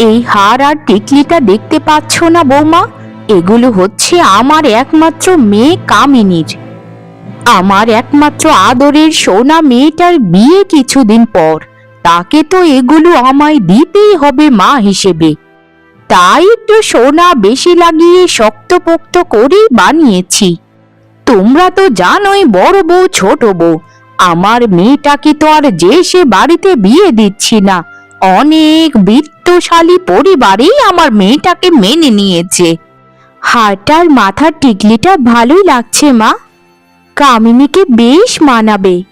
এই হার আর টিকলিটা দেখতে পাচ্ছ না, বৌমা? এগুলো হচ্ছে আমার একমাত্র মেয়ে কামিনীর। আমার একমাত্র আদরের সোনা মেয়েটার বিয়ে কিছুদিন পর। তাকে তো এগুলো আমায় দিতেই হবে মা হিসেবে। তাই একটু সোনা বেশি লাগিয়ে শক্তপোক্ত করেই বানিয়েছি। তোমরা তো জানোই বড় বউ, ছোট বউ। আমার মেয়েটাকে তো আর যে সে বাড়িতে বিয়ে দিচ্ছি না। অনেক বিত্তশালী পরিবারেই আমার মেয়েটাকে মেনে নিয়েছে। হারটার মাথার টিকলিটা ভালোই লাগছে, মা। কামিনীকে বেশ মানাবে।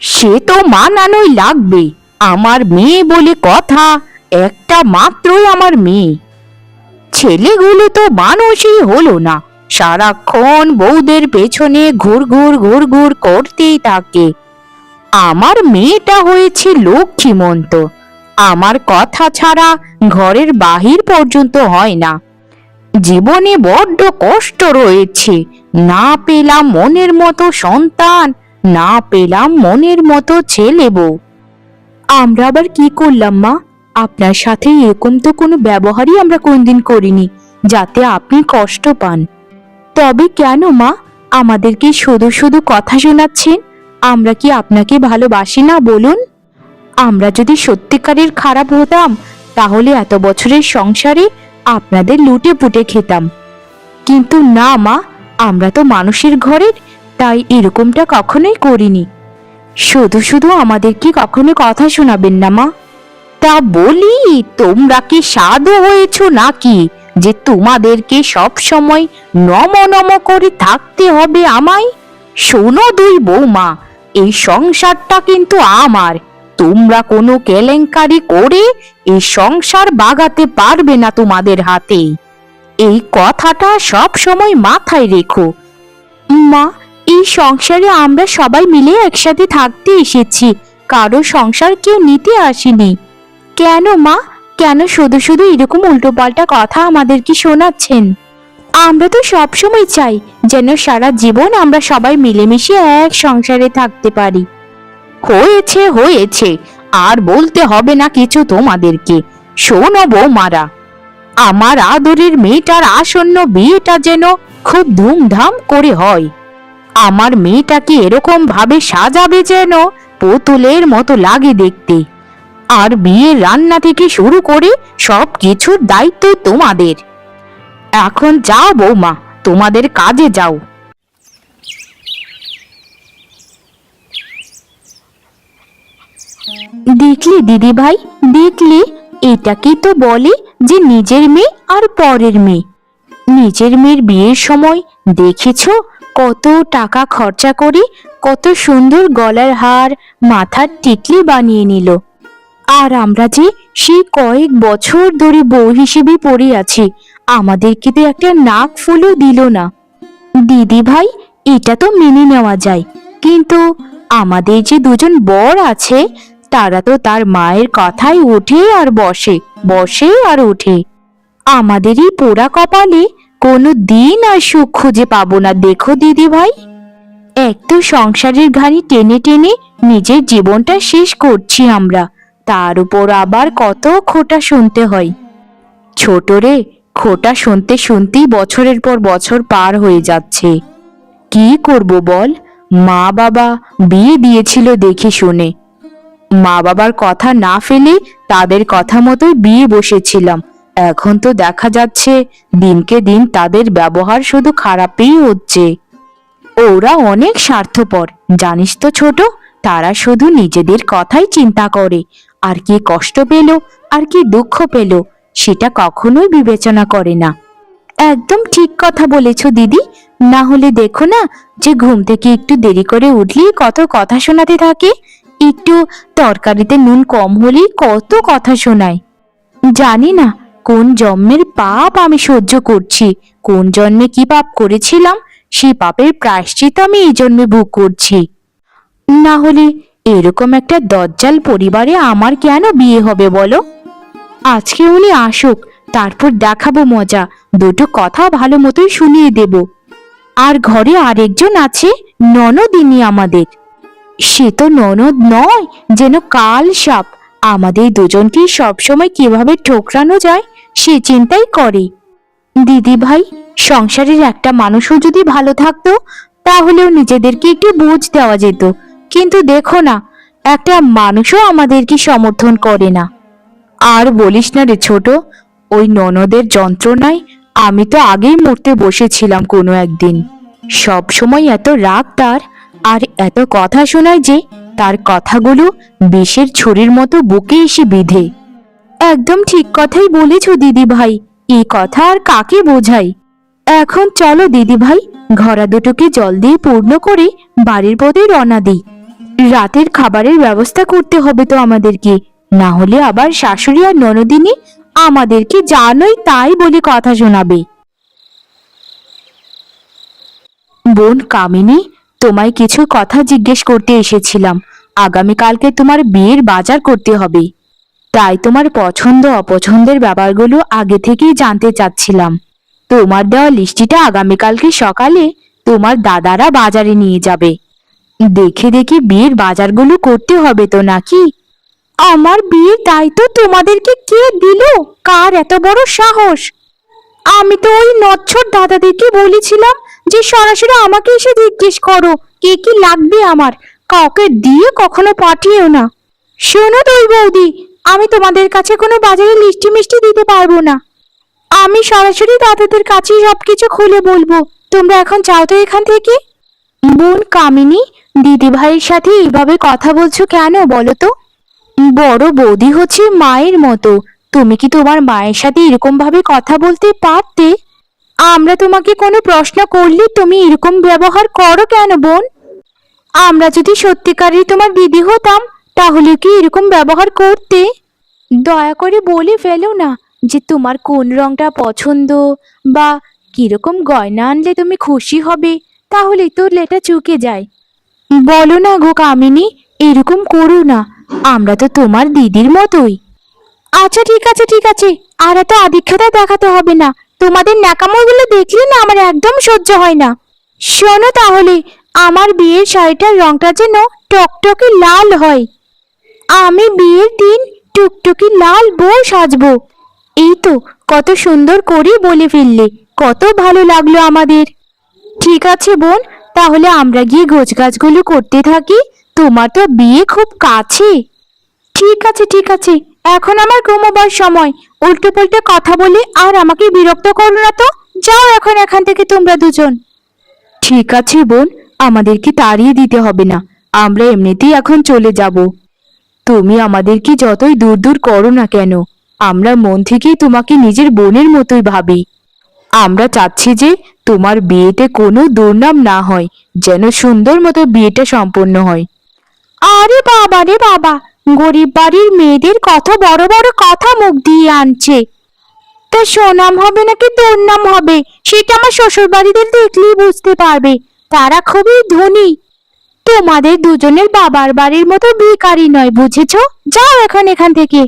সে তো মানানোই লাগবে। আমার মেয়ে বলে কথা, একটা মাত্রই আমার মেয়ে। ছেলেগুলো তো মানুষই হলো না। সারাক্ষণ বউদের পেছনে ঘুর ঘুর ঘুর ঘুর করতেই থাকে। আমার মেয়েটা হয়েছে লক্ষ্মীমন্ত। আমার কথা ছাড়া ঘরের বাহির পর্যন্ত হয় না। জীবনে বড্ড কষ্ট রয়েছে। না পেলাম মনের মতো সন্তান, না পেলাম মনের মতো ছেলে বউ। আমরা আবার কি করলাম মা? আপনার সাথে এরকম তো কোনো ব্যবহারই আমরা কোনদিন করিনি, যাতে আপনি কষ্ট পান। তবে কেন, মা? আমাদেরকে শুধু শুধু কথা শোনাচ্ছেন? আমরা কি আপনাকে ভালোবাসি না, বলুন? আমরা যদি সত্যিকারের খারাপ হতাম, তাহলে এত বছরের সংসারে আপনাদের লুটে পুটে খেতাম। কিন্তু না, মা, আমরা তো মানুষের ঘরের, তাই এরকমটা কখনোই করিনি। শুধু শুধু আমাদেরকে কখনো কথা শোনাবেন না, মা? তা বলি, তোমরা কি সাধু হয়েছো নাকি? যে তোমাদেরকে সব সময় নম নম করে থাকতে হবে আমায়? শোনো দুই বৌমা, এই সংসারটা কিন্তু আমার। তোমরা কোনো কেলেঙ্কারি করে এই সংসার বাগাতে পারবে না তোমাদের হাতে। এই কথাটা সব সময় মাথায় রেখো। মা, এই সংসারে আমরা সবাই মিলে একসাথে থাকতে এসেছি। কারও সংসার কেউ নিতে আসেনি। কেন মা? কেন শুধু শুধু এরকম উল্টোপাল্টা কথা আমাদেরকে শোনাচ্ছেন? আমরা তো সবসময় চাই যেন সারা জীবন আমরা সবাই মিলেমিশে এক সংসারে থাকতে পারি। হয়েছে হয়েছে, আর বলতে হবে না কিছু তোমাদেরকে। শোনো বৌমারা, আমার আদরের মেয়েটার আসন্ন বিয়েটা যেন খুব ধুমধাম করে হয়। আমার মেয়েটাকে এরকম ভাবে সাজাবে যেন পুতুলের মতো লাগে দেখতে। আর বিয়ের রান্না থেকে শুরু করে সব কিছুর দায়িত্ব তোমাদের। এখন যাও বৌমা, তোমাদের কাজে যাও। দেখলি দিদি ভাই দেখলি, এটাকেই তো বলে যে নিজের মেয়ে আর পরের মেয়ে। নিজের মেয়ের বিয়ের সময় দেখেছ কত টাকা খরচা করে কত সুন্দর গলার হার, মাথার টিকলি বানিয়ে নিল। আর আমরা যে সেই কয়েক বছর ধরে বউ হিসেবে পড়ে আছি, আমাদেরকে তো একটা নাক ফুলও দিল না। দিদি ভাই, এটা তো মেনে নেওয়া যায়। কিন্তু আমাদের যে দুজন বর আছে, তারা তো তার মায়ের কথাই ওঠে আর বসে বসে আর ওঠে। আমাদেরই পোড়া কপালে কোনো দিন আর সুখ খুঁজে পাবো না, দেখো দিদি ভাই। এক তো সংসারের ঘানি টেনে টেনে নিজের জীবনটা শেষ করছি আমরা। তার উপর আবার কত খোটা শুনতে হয়। ছোট রে, খোটা শুনতে শুনতেই বছরের পর বছর পার হয়ে যাচ্ছে। কি করব বল? মা বাবা বিয়ে দিয়েছিল দেখে শুনে। মা বাবার কথা না ফেলে তাদের কথা মতোই বিয়ে বসেছিলাম। এখন তো দেখা যাচ্ছে, দিনকে দিন তাদের ব্যবহার শুধু খারাপই হচ্ছে। ওরা অনেক স্বার্থপর, জানিস তো ছোট? তারা শুধু নিজেদের কথাই চিন্তা করে। আর কি কষ্ট পেল, আর কি দুঃখ পেল, সেটা কখনোই বিবেচনা করে না। একদম ঠিক কথা বলেছ, দিদি। না হলে দেখো না যে ঘুম থেকে একটু দেরি করে উঠলেই কত কথা শোনাতে থাকে। একটু তরকারিতে নুন কম হলেই কত কথা শোনায়। জানি না কোন জন্মের পাপ আমি সহ্য করছি, কোন জন্মে কি পাপ করেছিলাম সেই পাপের প্রায়শ্চিত আমি এই জন্মে ভোগ করছি। না হলে এরকম একটা দজ্জাল পরিবারে আমার কেন বিয়ে হবে বলো? আজকে উনি আসুক, তারপর দেখাবো মজা, দুটো কথা ভালো মতোই শুনিয়ে দেব। আর ঘরে আরেকজন আছে, ননদিনী আমাদের। সে তো ননদ নয়, যেন কাল সাপ। আমাদের দুজনকেই সবসময় কীভাবে ঠোকরানো যায়, সে চিন্তাই করে। দিদি ভাই, সংসারের একটা মানুষও যদি ভালো থাকতো, তাহলেও নিজেদেরকে একটু বুঝ দেওয়া যেত। কিন্তু দেখো না, একটা মানুষও আমাদেরকে সমর্থন করে না। আর বলিস না রে ছোট, ওই ননদের যন্ত্রণায় আমি তো আগেই মরতে বসেছিলাম কোনো একদিন। সব সময় এত রাগ তার, আর এত কথা শোনায় যে তার কথাগুলো বিষের ছুরির মতো বুকে এসে বিধে। একদম ঠিক কথাই বলেছ দিদি ভাই এই কথা আর কাকে বোঝাই? এখন চলো দিদি ভাই ঘরা দুটোকে জল দিয়ে পূর্ণ করে বাড়ির পথে রওনা দিই। রাতের খাবারের ব্যবস্থা করতে হবে তো আমাদেরকে। না হলে আবার শাশুড়ি আর ননদিনী আমাদেরকে জানোই তাই বলে কথা শোনাবে। বোন কামিনী, তোমায় কিছু কথা জিজ্ঞেস করতে এসেছিলাম। আগামীকালকে তোমার বিয়ের বাজার করতে হবে। তাই তোমার পছন্দ অপছন্দের ব্যাপারগুলো আগে থেকেই জানতে চাচ্ছিলাম। তোমার দেওয়া লিস্টিটা আগামীকালকে সকালে তোমার দাদারা বাজারে নিয়ে যাবে। দেখে দেখে বিয়ের বাজারগুলো করতে হবে তো নাকি? আমার বিয়ের দায়িত্ব তোমাদেরকে কে দিল? কার এত বড় সাহস? আমি তো ওই নচ্ছর দাদাদেরকে বলেছিলাম যে সরাসরি আমাকে এসে জিজ্ঞেস করো, কে কি লাগবে আমার? কাউকে দিয়ে কখনো পাঠিয়েও না। শোনো দুই বৌদি, আমি তোমাদের কাছে কোনো বাজারে মিষ্টি মিষ্টি দিতে পারব না। আমি সরাসরি দাদাদের কাছেই সবকিছু খুলে বলব। তোমরা এখন চাও তো এখান থেকে। বোন কামিনী দিদি ভাইয়ের সাথে এইভাবে কথা বলছো কেন বলো তো? বড় বৌদি হচ্ছে মায়ের মতো। তুমি কি তোমার মায়ের সাথে এরকম ভাবে কথা বলতে পারতে? আমরা তোমাকে কোনো প্রশ্ন করলে তুমি এরকম ব্যবহার করো কেন বোন? আমরা যদি সত্যিকারই তোমার দিদি হতাম, তাহলে কি এরকম ব্যবহার করতে? দয়া করে বলে ফেলো না যে তোমার কোন রংটা পছন্দ বা কীরকম গয়না আনলে তুমি খুশি হবে। তাহলে তোর লেটা চুকে যায়। বলো না গো কামিনী, এরকম করো না। আমরা তো তোমার দিদির মতোই। আচ্ছা ঠিক আছে ঠিক আছে। আর এত আদিক্ষতা দেখাতে হবে না। তোমাদের ন্যাকামোগুলো দেখলে না আমার একদম সহ্য হয় না। শোনো তাহলে, আমার বিয়ের শাড়িটার রংটা যেন টকটকে লাল হয়। আমি বিয়ের দিন টুকটুকি লাল বউ সাজবো। এই তো, কত সুন্দর করে বলে ফেললে, কত ভালো লাগল আমাদের। ঠিক আছে বোন, তাহলে আমরা গিয়ে গোছগাছগুলো করতে থাকি। তোমার তো বিয়ে খুব কাছে। ঠিক আছে ঠিক আছে। এখন আমার ঘুমোবার সময়। উল্টো পাল্টে কথা বলে আর আমাকে বিরক্ত করো না তো। যাও এখন এখান থেকে তোমরা দুজন। ঠিক আছে বোন, আমাদেরকে তাড়িয়ে দিতে হবে না। আমরা এমনিতেই এখন চলে যাব। তুমি আমাদেরকে যতই দূর দূর করো না কেন, আমরা মন থেকেই তোমাকে নিজের বোনের মতোই ভাবি। আমরা চাচ্ছি যে তোমার বিয়েতে কোনো দুর্নাম না হয়, যেন সুন্দর মতো বিয়েটা সম্পন্ন হয়। আরে বাবা রে বাবা, গরিব বাড়ির মেয়েদের কত বড় বড় কথা মুখ দিয়ে আনছে। তা সোনাম হবে নাকি দুর্নাম হবে, সেটা আমার শ্বশুর বাড়িদের দেখলেই বুঝতে পারবে, তারা খুবই ধনী। তোমাদের দুজনের বাবার বাড়ির মতো ভিখারি নয়, বুঝেছ? যাও এখন এখান থেকে।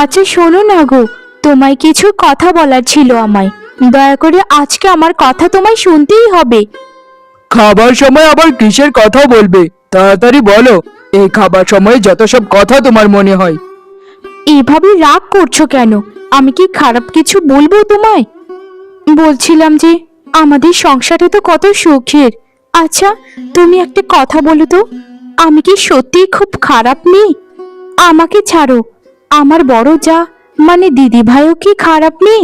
আচ্ছা শোনো না গো তোমায় কিছু কথা বলার ছিল আমায়। দয়া করে আজকে আমার কথা তোমায় শুনতেই হবে। খাবার সময় আবার কিসের কথা বলবে? তাড়াতাড়ি বলো এই খাবার সময় যত সব কথা তোমার মনে হয়। এভাবে রাগ করছ কেন? আমি কি খারাপ কিছু বলব তোমায়? বলছিলাম যে আমাদের সংসারটা তো কত সুখের। আচ্ছা তুমি একটা কথা বলো তো। আমি কি সত্যিই খুব খারাপ মেয়ে? আমাকে ছাড়ো। আমার বড় যা মানে দিদি ভাইও কি খারাপ নেই?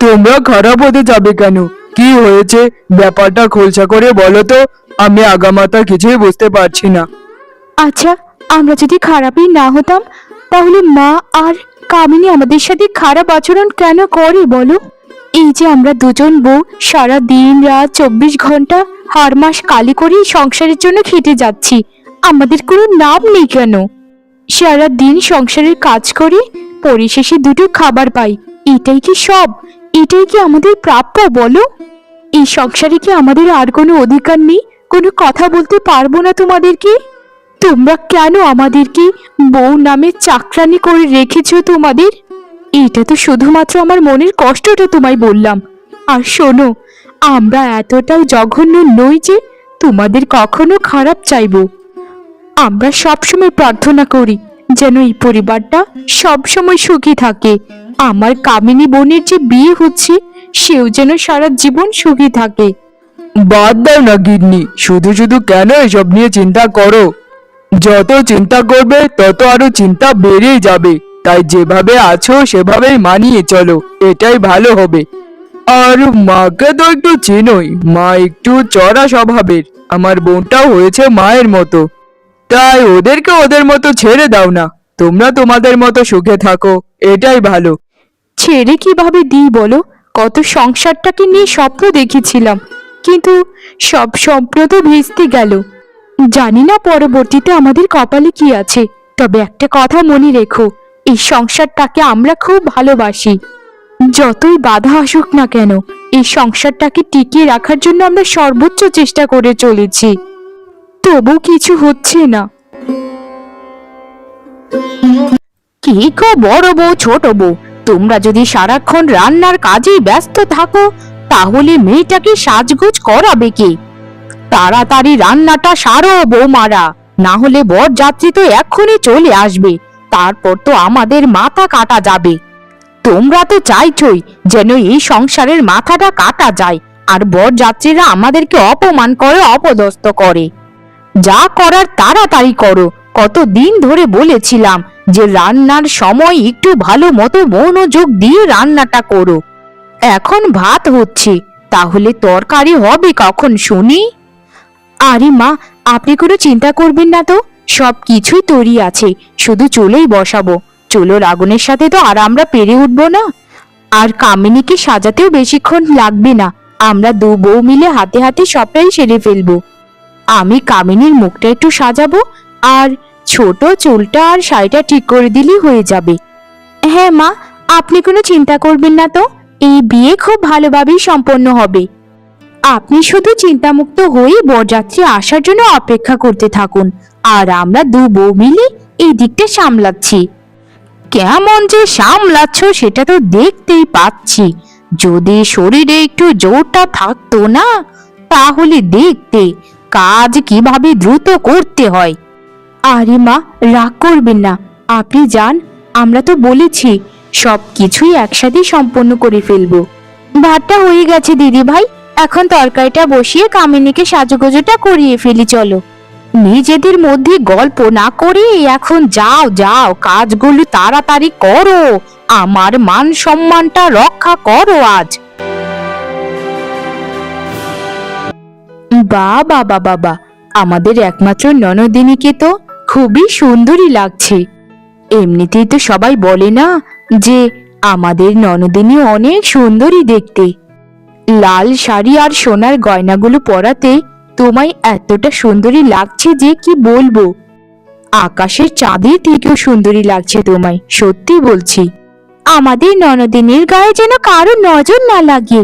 তোমরা খারাপ হতে যাবে কেন? কি হয়েছে? ব্যাপারটা খোলসা করে বলো তো। আমি আগামাতা কিছুই বুঝতে পারছি না। আচ্ছা আমরা যদি খারাপই না হতাম তাহলে মা আর কামিনী আমাদের সাথে খারাপ আচরণ কেন করে বলো? এই যে আমরা দুজন বউ সারা দিন রাত চব্বিশ ঘণ্টা হার মাস কালি করে সংসারের জন্য খেটে যাচ্ছি। আমাদের কোনো নাম নেই কেন? সারা দিন সংসারের কাজ করে পরিশেষে দুটো খাবার পাই। এটাই কি সব? এটাই কি আমাদের প্রাপ্য, বলো? এই সংসারে কি আমাদের আর কোনো অধিকার নেই? কোনো কথা বলতে পারব না তোমাদেরকে? তোমরা কেন আমাদেরকে বউ নামে চাকরানি করে রেখেছো তোমাদের? এটা তো শুধুমাত্র আমার মনের কষ্টটা তোমায় বললাম। আর শোনো, আমরা এতটাও জঘন্য নই যে তোমাদের কখনো খারাপ চাইব। আমরা সবসময় প্রার্থনা করি যেন এই পরিবারটা সবসময় সুখী থাকে। আমার কামিনী বোনের যে বিয়ে হচ্ছে, সেও যেন সারা জীবন সুখী থাকে। বাদ দাও না গিন্নি, শুধু শুধু কেন এসব নিয়ে চিন্তা করো? যত চিন্তা করবে, তত আরও চিন্তা বেড়েই যাবে। তাই যেভাবে আছো, সেভাবেই মানিয়ে চলো, এটাই ভালো হবে। আর মাকে তো একটু চেনোই, মা একটু চড়া স্বভাবের। আমার বোনটাও হয়েছে মায়ের মতো। তাই ওদেরকে ওদের মতো ছেড়ে দাও না। তোমরা তোমাদের মতো সুখে থাকো, এটাই ভালো। ছেড়ে কীভাবে দিই বলো? কত সংসারটাকে নিয়ে স্বপ্ন দেখেছিলাম। কিন্তু সব তো ভেস্তে গেল। জানি না পরবর্তীতে আমাদের কপালে কি আছে, তবে একটা কথা মনে রেখো, এই সংসারটাকে আমরা খুব ভালোবাসি। যতই বাধা আসুক না কেন, এই সংসারটাকে টিকিয়ে রাখার জন্য আমরা সর্বোচ্চ চেষ্টা করে চলেছি। তবু কিছু হচ্ছে না। কি গো বড় বউ, ছোট বউ? তোমরা যদি সারাক্ষণ রান্নার কাজেই ব্যস্ত থাকো, তাহলে মেয়েটাকে সাজগোজ করাবে কে? তাড়াতাড়ি রান্নাটা সারো বৌমারা, না হলে বর যাত্রী তো এক্ষুনি চলে আসবে, তারপর তো আমাদের মাথা কাটা যাবে। তোমরা তো চাইছই যেন এই সংসারের মাথাটা কাটা যায়, আর বর যাত্রীরা আমাদেরকে অপমান করে, অপদস্থ করে। যা করার তাড়াতাড়ি করো। কত দিন ধরে বলেছিলাম যে রান্নার সময় একটু ভালো মতো মনোযোগ দিয়ে রান্নাটা করো। এখন ভাত হচ্ছে, তাহলে তরকারি হবে কখন শুনি? আরে মা, আপনি কোনো চিন্তা করবেন না তো, সব কিছুই তৈরি আছে, শুধু চুলোই বসাবো। চুলোর আগুনের সাথে তো আর আমরা পেরে উঠবো না। আর কামিনীকে সাজাতেও বেশিক্ষণ লাগবে না, আমরা দু বউ মিলে হাতে হাতে সবটাই সেরে ফেলব। আমি কামিনীর মুখটা একটু সাজাবো, আর ছোট চুলটা আর শাড়িটা ঠিক করে দিলেই হয়ে যাবে। হ্যাঁ মা, আপনি কোনো চিন্তা করবেন না তো, এই বিয়ে খুব ভালোভাবেই সম্পন্ন হবে। আপনি শুধু চিন্তামুক্ত হয়ে বরযাত্রী আসার জন্য অপেক্ষা করতে থাকুন, আর আমরা দু বউ মিলে এই দিকটা সামলাচ্ছি। কেমন যে সামলাচ্ছ সেটা তো দেখতেই পাচ্ছি। যদি শরীরে একটু জোরটা থাকতো না, তাহলে দেখতে কাজ কীভাবে দ্রুত করতে হয়? আরে মা, রাগ করবেন না। আপনি যান, আমরা তো বলেছি সব কিছুই একসাথে সম্পন্ন করে ফেলব। ভাতটা হয়ে গেছে, দিদি ভাই। এখন তরকারিটা বসিয়ে কামিনীকে সাজুগুজুটা করিয়ে ফেলি, চলো। নিজেদের মধ্যে গল্প না করে এখন যাও যাও, কাজগুলো তাড়াতাড়ি করো। আমার মান সম্মানটা রক্ষা করো আজ। বা বাবা বাবা আমাদের একমাত্র ননদিনীকে তো খুবই সুন্দরী লাগছে। এমনিতেই তো সবাই বলে না যে আমাদের ননদিনী অনেক সুন্দরী দেখতে। লাল শাড়ি আর সোনার গয়নাগুলো পরাতে তোমায় এতটা সুন্দরী লাগছে যে কি বলব? আকাশের চাঁদের থেকেও সুন্দরী লাগছে তোমায়, সত্যি বলছি। আমাদের ননদিনীর গায়ে যেন কারও নজর না লাগে।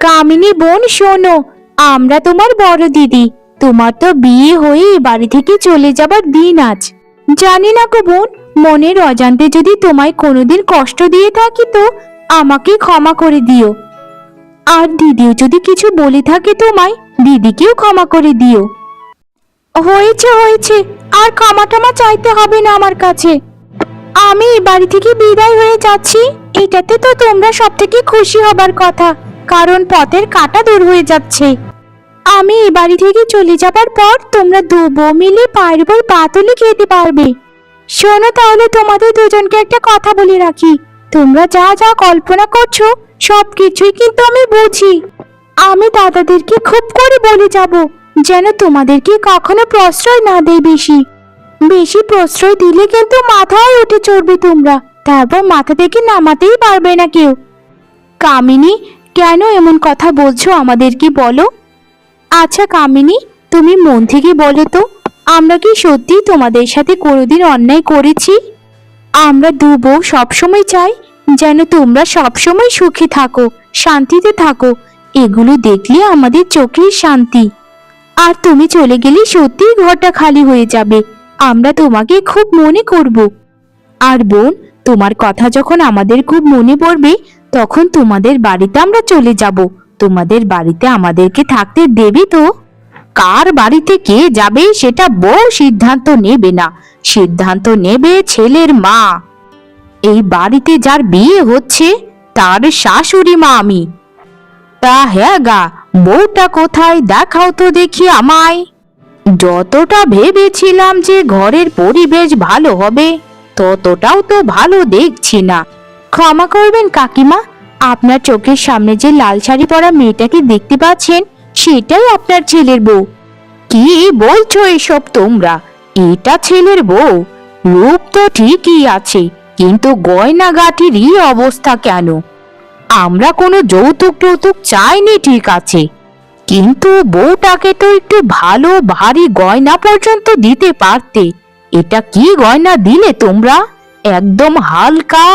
কামিনী বোন শোনো আমরা তোমার বড় দিদি। তোমার তো বিয়ে হয়ে এ বাড়ি থেকে চলে যাবার দিন আজ। জানি না গো বোন, মনের অজান্তে যদি তোমায় কোনোদিন কষ্ট দিয়ে থাকি তো আমাকে ক্ষমা করে দিও। আর দিদিও যদি কিছু বলে থাকে তোমায়, দিদিকেও ক্ষমা করে দিও। হয়েছে হয়েছে, আর ক্ষমা টমা চাইতে হবে না আমার কাছে। আমি এই বাড়ি থেকে বিদায় হয়ে যাচ্ছি, এটাতে তো তোমরা সব থেকে খুশি হবার কথা, কারণ পথের কাটা দূর হয়ে যাচ্ছে। আমি এই বাড়ি থেকে চলে যাবার পর তোমরা দু মিলে পায়ের পা খেতে পারবে। শোনো তাহলে তোমাদের দুজনকে একটা কথা বলে রাখি। তোমরা যা যা কল্পনা করছ সব কিছুই কিন্তু আমি বুঝি। আমি দাদাদেরকে খুব করে বলে যাব, যেন তোমাদেরকে কখনো প্রশ্রয় না দেয় বেশি। বেশি প্রশ্রয় দিলে কিন্তু মাথায় উঠে চড়বে তোমরা, তারপর মাথা থেকে নামাতেই পারবে না কেউ। কামিনী, কেন এমন কথা বলছো আমাদেরকে বলো? আচ্ছা কামিনী, তুমি মন থেকে বলো তো, আমরা কি সত্যি তোমাদের সাথে কোনোদিন অন্যায় করেছি? আমরা দু বউ সবসময় চাই যেন তোমরা সবসময় সুখে থাকো, শান্তিতে থাকো, এগুলো দেখলে আমাদের চোখের শান্তি। আর তুমি চলে গেলে সত্যিই ঘরটা খালি হয়ে যাবে, আমরা তোমাকে খুব মনে করব। আর বোন, তোমার কথা যখন আমাদের খুব মনে পড়বে, তখন তোমাদের বাড়িতে আমরা চলে যাব। তোমাদের বাড়িতে আমাদেরকে থাকতে দেবে তো? কার বাড়িতে কে যাবে সেটা বউ সিদ্ধান্ত নেবে না। সিদ্ধান্ত নেবে ছেলের মা। এই বাড়িতে যার বিয়ে হচ্ছে, তার শাশুড়ি মা আমি। তা হ্যাঁ গা, বউটা কোথায় দেখাও তো দেখি আমায়। যতটা ভেবেছিলাম যে ঘরের পরিবেশ ভালো হবে, ততটাও তো ভালো দেখছি না। ক্ষমা করবেন কাকিমা। আপনার চোখের সামনে যে লাল শাড়ি পরা মেয়েটাকে দেখতে পাচ্ছেন, সেটাই আপনার ছেলের বউ। কি বলছো এসব তোমরা? এটা ছেলের বউ? রূপ তো ঠিকই আছে, কিন্তু গয়না গাঠিরই অবস্থা কেন? আমরা কোনো যৌতুক টৌতুক চাইনি ঠিক আছে, কিন্তু বউটাকে তো একটু ভালো, ভারী গয়না পর্যন্ত দিতে পারতে। এটা কি গয়না দিলে তোমরা? একদম হালকা।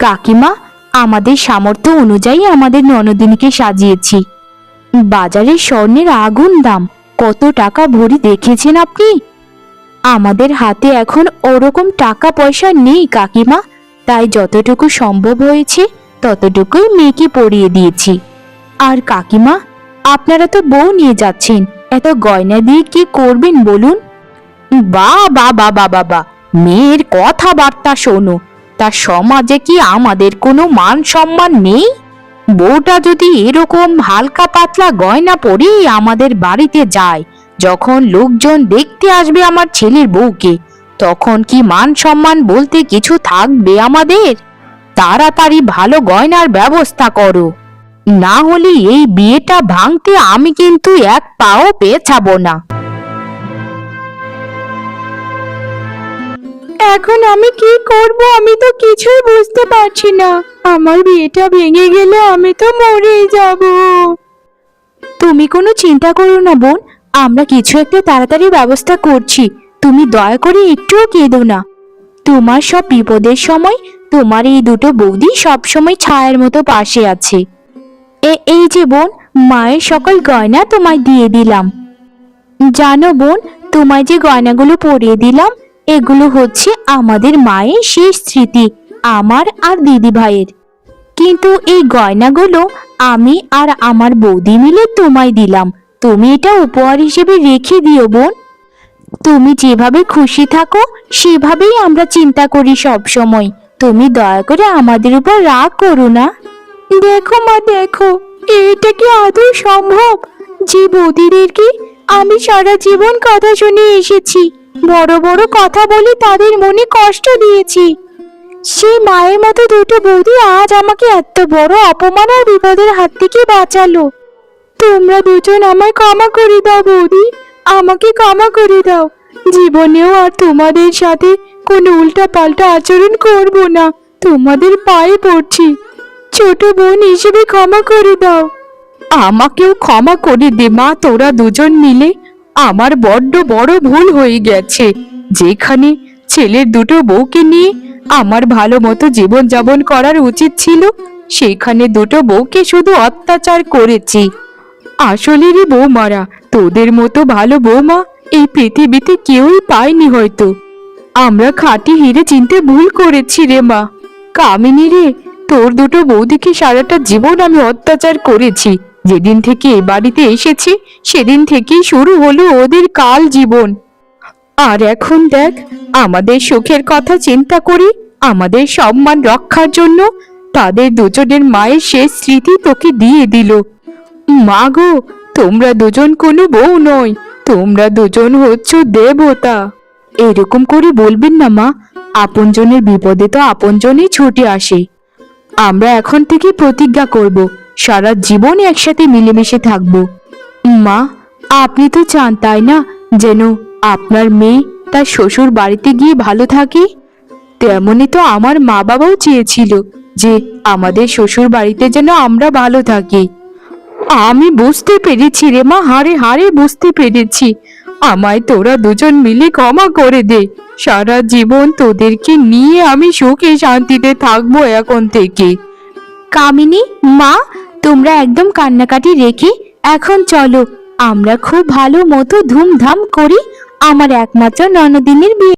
কাকিমা আমাদের সামর্থ্য অনুযায়ী আমাদের ননদিনীকে সাজিয়েছি। বাজারে স্বর্ণের আগুন দাম, কত টাকা ভরি দেখেছেন আপনি? আমাদের হাতে এখন ওরকম টাকা পয়সা নেই কাকিমা, তাই যতটুকু সম্ভব হয়েছে ততটুকুই মেয়েকে পরিয়ে দিয়েছি। আর কাকিমা, আপনারা তো বউ নিয়ে যাচ্ছেন, এত গয়না দিয়ে কি করবেন বলুন? বা বা বা বা বা মেয়ের কথাবার্তা শোনো। তা সমাজে কি আমাদের কোনো মান সম্মান নেই? বউটা যদি এরকম হালকা পাতলা গয়না পরেই আমাদের বাড়িতে যায়, যখন লোকজন দেখতে আসবে আমার ছেলের বউকে, তখন কি মান সম্মান বলতে কিছু থাকবে আমাদের? তাড়াতাড়ি ভালো গয়নার ব্যবস্থা করো। না হলে এই বিয়েটা ভাঙতে আমি কিন্তু এক পাও পেছাবো না। এখন আমি কি করব আমি তো কিছুই বুঝতে পারছি না। আমার বিয়েটা ভেঙে গেলে আমি তো মরেই যাব। তুমি কোনো চিন্তা করো না বোন, আমরা কিছু একটা তাড়াতাড়ি ব্যবস্থা করছি। তুমি দয়া করে একটুও কেঁদো না। তোমার সব বিপদের সময় তোমার এই দুটো বৌদি সবসময় ছায়ার মতো পাশে আছে। এ, এই যে বোন, মায়ের সকল গয়না তোমায় দিয়ে দিলাম। জানো বোন, তোমায় যে গয়নাগুলো পরিয়ে দিলাম এগুলো হচ্ছে আমাদের মায়ের শেষ স্মৃতি, আমার আর দিদি ভাইয়ের কিন্তু এই গয়নাগুলো আমি আর আমার বৌদি মিলে তোমায় দিলাম। তুমি এটা উপহার হিসেবে রেখে দিও বোন। তুমি যেভাবে খুশি থাকো, সেভাবেই আমরা চিন্তা করি সব সময় তুমি দয়া করে আমাদের উপর রাগ করো না। দেখো মা, দেখো, এটা কি আদৌ সম্ভব? যে বৌদিদেরকে আমি সারা জীবন কথা শুনে এসেছি। বড় বড় কথা বলে তাদের মনে কষ্ট দিয়েছি। সেই মায়ের মতো দুটো বৌদি আজ আমাকে এত বড় অপমান আর বিপদের হাত থেকে বাঁচালো। তোমরা দুজন আমায় ক্ষমা করে দাও বৌদি। আমাকে ক্ষমা করে দাও। জীবনেও আর তোমাদের সাথে কোনো উল্টা পাল্টা আচরণ করব না। তোমাদের পায়ে পড়ছি। ছোট বোন হিসেবে ক্ষমা করে দাও। আমাকেও ক্ষমা করে দে মা, তোরা দুজন মিলে। আমার বড্ড বড় ভুল হয়ে গেছে। যেখানে ছেলের দুটো বউকে নিয়ে আমার ভালো মতো জীবন যাপন করার উচিত ছিল, সেখানে দুটো বউকে শুধু অত্যাচার করেছি। আসলে রে বৌমারা, তোদের মতো ভালো বৌমা এই পৃথিবীতে কেউই পায়নি হয়তো। আমরা খাঁটি হিরে চিনতে ভুল করেছি রে মা। কামিনী রে, তোর দুটো বৌদিকে সারাটা জীবন আমি অত্যাচার করেছি। যেদিন থেকে এ বাড়িতে এসেছি, সেদিন থেকেই শুরু হলো ওদের কাল জীবন। আর এখন দেখ, আমাদের সুখের কথা চিন্তা করি, আমাদের সম্মান রক্ষার জন্য তাদের দুজনের মায়ের শেষ স্মৃতি তোকে দিয়ে দিল। মা গো, তোমরা দুজন কোনো বউ নয় তোমরা দুজন হচ্ছ দেবতা। এরকম করে বলবেন না মা, আপনজনের বিপদে তো আপনজনই ছুটে আসে। আমরা এখন থেকে প্রতিজ্ঞা করব সারা জীবন একসাথে মিলেমিশে থাকব। মা, আপনি তো চান, তাই না? যেন আপনার মেয়ে তার শ্বশুর বাড়িতে গিয়ে ভালো থাকে। তেমনই তো আমার মা বাবাও চেয়েছিল যে আমাদের শ্বশুর বাড়িতে যেন আমরা ভালো থাকি। আমি বুঝতে পেরেছি রে মা হারে হারে বুঝতে পেরেছি। আমায় তোরা দুজন মিলে ক্ষমা করে দে। সারা জীবন তোদেরকে নিয়ে আমি সুখে শান্তিতে থাকব এখন থেকে। কামিনী, মা, তোমরা একদম কান্নাকাটি রেখে এখন চলো। আমরা খুব ভালো মতো ধুমধাম করি আমার একমাত্র ননদিনের বিয়ে।